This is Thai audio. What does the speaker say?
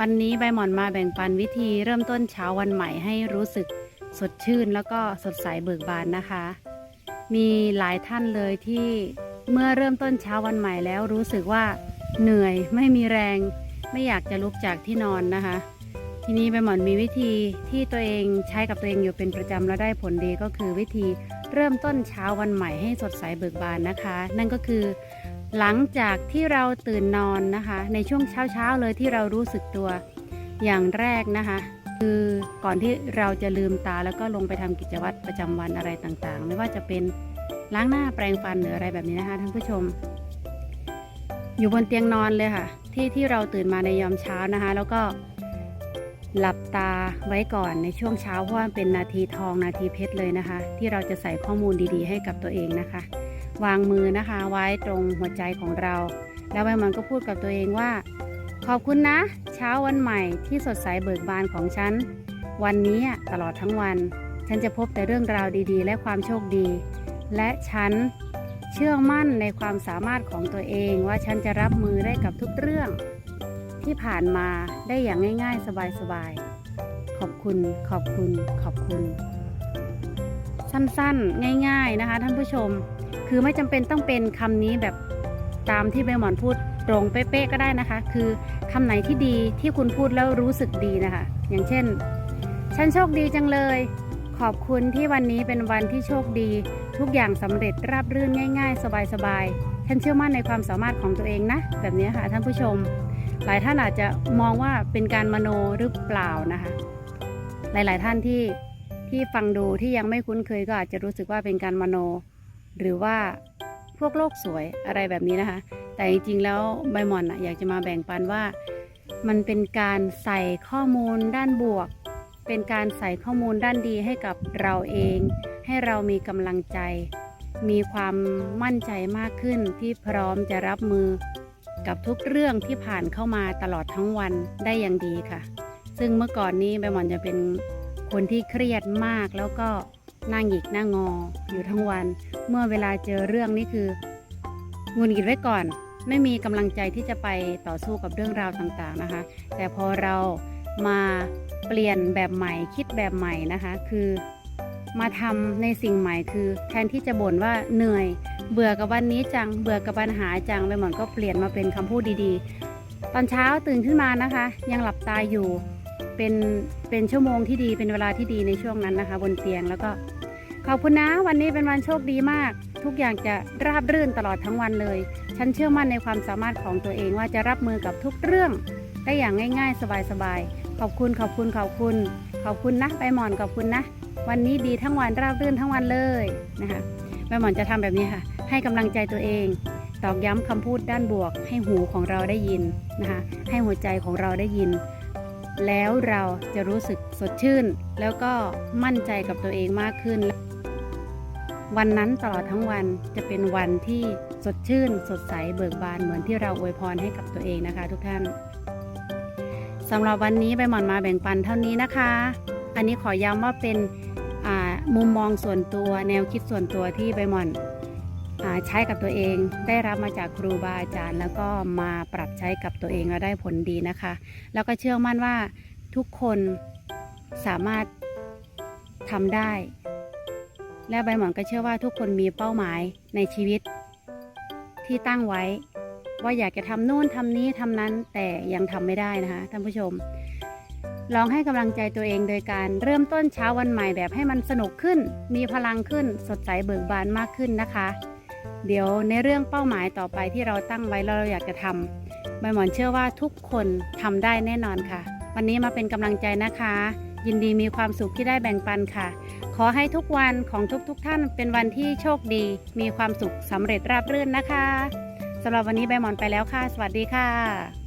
วันนี้ใบหมอนมาแบ่งปันวิธีเริ่มต้นเช้าวันใหม่ให้รู้สึกสดชื่นแล้วก็สดใสเบิกบานนะคะ มีหลายท่านเลยที่เมื่อเริ่มต้นเช้าวันใหม่แล้วรู้สึกว่าเหนื่อยไม่มีแรง ไม่อยากจะลุกจากที่นอนนะคะ ทีนี้ใบหมอนมีวิธีที่ตัวเองใช้กับตัวเองอยู่เป็นประจำแล้วได้ผลดีก็คือวิธีเริ่มต้นเช้าวันใหม่ให้สดใสเบิกบานนะคะ นั่นก็คือ หลังจากที่เราตื่นนอนนะคะ ในช่วงเช้าๆเลยที่เรารู้สึกตัวอย่างแรกนะคะ คือก่อนที่เราจะลืมตาแล้วก็ลงไปทำกิจวัตรประจำวันอะไรต่างๆ ไม่ว่าจะเป็นล้างหน้าแปรงฟันหรืออะไรแบบนี้นะคะท่านผู้ชม อยู่บนเตียงนอนเลยค่ะ ที่ที่เราตื่นมาในยามเช้านะคะ แล้วก็หลับตาไว้ก่อนในช่วงเช้าเพราะว่าเป็นนาทีทองนาทีเพชรเลยนะคะ ที่เราจะใส่ข้อมูลดีๆ ให้กับตัวเองนะคะ วางมือนะคะไว้ตรงหัวใจของเรา แล้วใบหมันก็พูดกับตัวเองว่า ขอบคุณนะ เช้าวันใหม่ที่สดใสเบิกบานของฉัน วันนี้ตลอดทั้งวัน ฉันจะพบแต่เรื่องราวดีๆ และความโชคดี และฉันเชื่อมั่นในความสามารถของตัวเองว่าฉันจะรับมือได้กับทุกเรื่อง ที่ผ่านมาได้อย่างง่ายๆ สบายๆ ขอบคุณ ขอบคุณ ขอบคุณ สั้นๆ ง่าย ๆ นะคะท่านผู้ชม คือไม่จำเป็นต้องเป็นคำนี้แบบตามที่ใบหมอนพูดตรงเป๊ะๆก็ได้นะคะ คือคำไหนที่ดีที่คุณพูดแล้วรู้สึกดีนะคะ อย่างเช่น ฉันโชคดีจังเลย ขอบคุณที่วันนี้เป็นวันที่โชคดี ทุกอย่างสำเร็จราบรื่นง่าย ๆ สบายๆฉันเชื่อมั่นในความสามารถของตัวเองนะ แบบนี้ค่ะท่านผู้ชม หลายท่านอาจจะมองว่าเป็นการมโนหรือเปล่านะคะ หลายๆท่านที่ที่ฟังดูที่ยังไม่คุ้นเคยก็อาจจะรู้สึกว่าเป็นการมโน หรือว่าพวกโลกสวยอะไรแบบนี้นะคะ แต่จริงๆแล้วใบหมอนอะอยากจะมาแบ่งปันว่า มันเป็นการใส่ข้อมูลด้านบวก เป็นการใส่ข้อมูลด้านดีให้กับเราเอง ให้เรามีกำลังใจ มีความมั่นใจมากขึ้นที่พร้อมจะรับมือกับทุกเรื่องที่ผ่านเข้ามาตลอดทั้งวันได้อย่างดีค่ะ ซึ่งเมื่อก่อนนี้ใบหมอนจะเป็นคนที่เครียดมากแล้วก็ นั่งหงิกหน้างออยู่ทั้งวัน เมื่อเวลาเจอเรื่องนี่คือหงุนหงิดไว้ก่อน ไม่มีกำลังใจที่จะไปต่อสู้กับเรื่องราวต่างๆนะคะ แต่พอเรามาเปลี่ยนแบบใหม่คิดแบบใหม่นะคะ คือมาทำในสิ่งใหม่คือ แทนที่จะบ่นว่าเหนื่อย เบื่อกับวันนี้จังเบื่อกับปัญหาจังไปหมอนก็เปลี่ยนมาเป็นคำพูดดีๆ ตอนเช้าตื่นขึ้นมานะคะ ยังหลับตาอยู่ เป็นเป็นชั่วโมงที่ดีเป็นเวลาที่ดีในช่วงนั้นนะคะ บนเตียงแล้วก็ขอบคุณนะวันนี้เป็นวันโชคดีมาก ทุกอย่างจะราบรื่นตลอดทั้งวันเลย ฉันเชื่อมั่นในความสามารถของตัวเองว่าจะรับมือกับทุกเรื่อง ได้อย่างง่าย ๆ สบายๆขอบคุณขอบคุณขอบคุณ ขอบคุณนะใบหมอนขอบคุณนะ วันนี้ดีทั้งวันราบรื่นทั้งวันเลยนะคะใบหมอนจะทำแบบนี้ค่ะ ให้กำลังใจตัวเองตอกย้ำคำพูดด้านบวก ให้หูของเราได้ยินนะคะให้หัวใจของเราได้ยิน แล้วเราจะรู้สึกสดชื่น แล้วก็มั่นใจกับตัวเองมากขึ้น วันนั้นตลอดทั้งวันจะเป็นวันที่สดชื่น สดใสเบิกบานเหมือนที่เราอวยพรให้กับตัวเองนะคะ ทุกท่านสำหรับวันนี้ใบหมอนมาแบ่งปันเท่านี้นะคะ อันนี้ขอย้ำว่าเป็นมุมมองส่วนตัวแนวคิดส่วนตัวที่ใบหมอน ใช้กับตัวเองได้รับมาจากครูบาอาจารย์ แล้วก็มาปรับใช้กับตัวเองแล้วได้ผลดีนะคะ แล้วก็เชื่อมั่นว่าทุกคนสามารถทำได้ และใบหมอนก็เชื่อว่าทุกคนมีเป้าหมายในชีวิต ที่ตั้งไว้ ว่าอยากจะทำโน่นทำนี้ทำนั้นแต่ยังทำไม่ได้นะคะท่านผู้ชม ลองให้กำลังใจตัวเองโดยการเริ่มต้นเช้าวันใหม่แบบให้มันสนุกขึ้น มีพลังขึ้นสดใสเบิกบานมากขึ้นนะคะ เดี๋ยวในเรื่องเป้าหมายต่อไปที่เราตั้งไว้แล้วเราอยากจะทำใบหมอนเชื่อว่าทุกคนทำได้แน่นอนค่ะ วันนี้มาเป็นกำลังใจนะคะ ยินดีมีความสุขที่ได้แบ่งปันค่ะ ขอให้ทุกวันของทุกๆทท่านเป็นวันที่โชคดี มีความสุขสำเร็จราบรื่นนะคะสำหรับวันนี้ใบหมอนไปแล้วค่ะ สวัสดีค่ะ